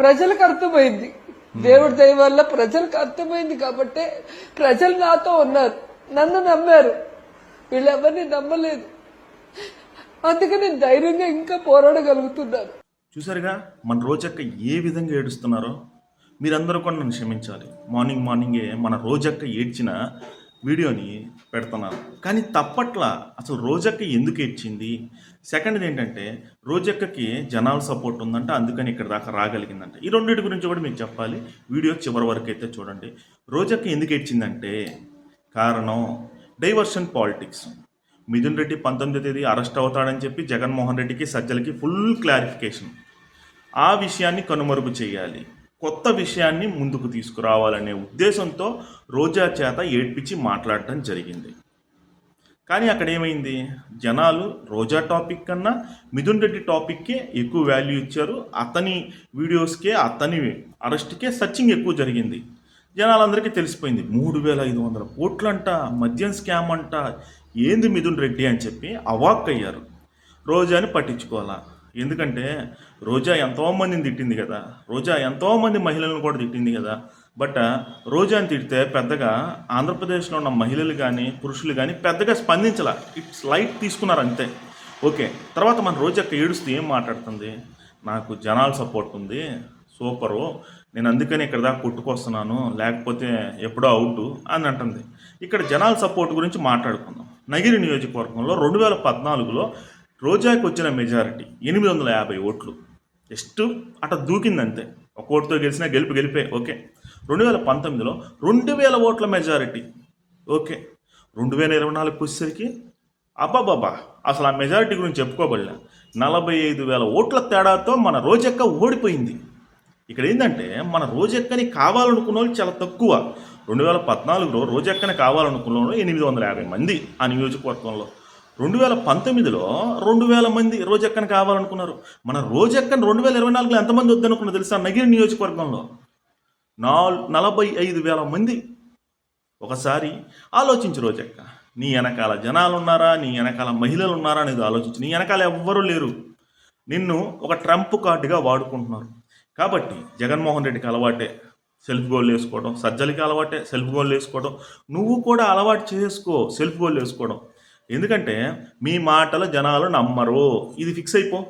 ప్రజలకు అర్థమైంది. దేవుడి దయ వల్ల ప్రజలకు అర్థమైంది కాబట్టి ప్రజలు నాతో ఉన్నారు. నన్ను నమ్మారు. వీళ్ళెవరిని నమ్మలేదు. అందుకే నేను ధైర్యంగా ఇంకా పోరాడగలుగుతున్నాను. చూసారుగా మన రోజక్క ఏ విధంగా ఏడుస్తున్నారో మీరందరూ కూడా నన్ను క్షమించాలి. మార్నింగ్ మార్నింగే మన రోజక్క ఏడ్చిన వీడియోని పెడుతున్నారు. కానీ తప్పట్ల అసలు రోజక్క ఎందుకు ఇచ్చింది సెకండ్ ఏంటంటే రోజక్కకి జనాల సపోర్ట్ ఉందంట అందుకని ఇక్కడ దాకా రాగలిగిందంట. ఈ రెండింటి గురించి కూడా మీకు చెప్పాలి. వీడియో చివరి వరకు అయితే చూడండి. రోజక్క ఎందుకు ఇచ్చిందంటే కారణం డైవర్షన్ పాలిటిక్స్. మిథున్ రెడ్డి పంతొమ్మిదో తేదీ అరెస్ట్ అవుతాడని చెప్పి జగన్మోహన్ రెడ్డికి సజ్జలకి ఫుల్ క్లారిఫికేషన్. ఆ విషయాన్ని కనుమరుగు చేయాలి. కొత్త విషయాన్ని ముందుకు తీసుకురావాలనే ఉద్దేశంతో రోజా చేత ఏడ్పించి మాట్లాడటం జరిగింది. కానీ అక్కడ ఏమైంది జనాలు రోజా టాపిక్ కన్నా మిథున్ రెడ్డి టాపిక్కే ఎక్కువ వాల్యూ ఇచ్చారు. అతని వీడియోస్కే అతని అరెస్ట్కే సర్చింగ్ ఎక్కువ జరిగింది. జనాలందరికీ తెలిసిపోయింది. మూడు వేల ఐదు వందల కోట్లంట మద్యం స్కామ్ అంట ఏంది మిథున్ రెడ్డి అని చెప్పి అవాక్ అయ్యారు రోజాని పట్టించుకోవాలా? ఎందుకంటే రోజా ఎంతోమందిని తిట్టింది కదా. రోజా ఎంతోమంది మహిళలను కూడా తిట్టింది కదా. బట్ రోజాని తిడితే పెద్దగా ఆంధ్రప్రదేశ్లో ఉన్న మహిళలు కానీ పురుషులు కానీ పెద్దగా స్పందించాల. ఇట్స్ లైట్ తీసుకున్నారు అంతే. ఓకే తర్వాత మన రోజక్క ఏడుస్తూ ఏం మాట్లాడుతుంది? నాకు జనాల సపోర్ట్ ఉంది. సూపరు. నేను అందుకని ఇక్కడ దాకా కొట్టుకొస్తున్నాను. లేకపోతే ఎప్పుడో అవుట్ అని అంటుంది. ఇక్కడ జనాల సపోర్ట్ గురించి మాట్లాడుకుందాం. నగిరి నియోజకవర్గంలో రెండు వేల పద్నాలుగులో రోజాకి వచ్చిన మెజారిటీ ఎనిమిది వందల యాభై ఓట్లు. జస్ట్ అట దూకిందంతే. ఒక ఓటుతో గెలిచినా గెలుపు గెలిపే ఓకే. రెండు వేల పంతొమ్మిదిలో రెండు వేల ఓట్ల మెజారిటీ ఓకే. రెండు వేల ఇరవై నాలుగుకి వచ్చేసరికి అబ్బాబాబా అసలు ఆ మెజారిటీ గురించి చెప్పుకోబడలే. నలభై ఐదు వేల ఓట్ల తేడాతో మన రోజెక్క ఓడిపోయింది. ఇక్కడ ఏంటంటే మన రోజెక్కని కావాలనుకున్న వాళ్ళు చాలా తక్కువ. రెండు వేల పద్నాలుగులో రోజెక్కని కావాలనుకున్న వాళ్ళు ఎనిమిది వందల యాభై మంది ఆ నియోజకవర్గంలో. రెండు వేల పంతొమ్మిదిలో రెండు వేల మంది రోజెక్కన కావాలనుకున్నారు. మన రోజెక్కని రెండు వేల ఇరవై నాలుగులో ఎంతమంది వద్దనుకున్నా తెలుసా? నగిరి నియోజకవర్గంలో. నాలుగు నలభై ఐదు వేల మంది. ఒకసారి ఆలోచించు రోజక్క. నీ వెనకాల జనాలు ఉన్నారా నీ వెనకాల మహిళలు ఉన్నారా అనేది ఆలోచించు. నీ వెనకాల ఎవ్వరూ లేరు. నిన్ను ఒక ట్రంప్ కార్డుగా వాడుకుంటున్నారు. కాబట్టి జగన్మోహన్ రెడ్డికి అలవాటే సెల్ఫ్ గోల్ వేసుకోవడం సజ్జలకి అలవాటే సెల్ఫ్ గోల్ వేసుకోవడం. నువ్వు కూడా అలవాటు చేసుకో సెల్ఫ్ గోల్ వేసుకోవడం. ఎందుకంటే మీ మాటలు జనాలు నమ్మరు. ఇది ఫిక్స్ అయిపో.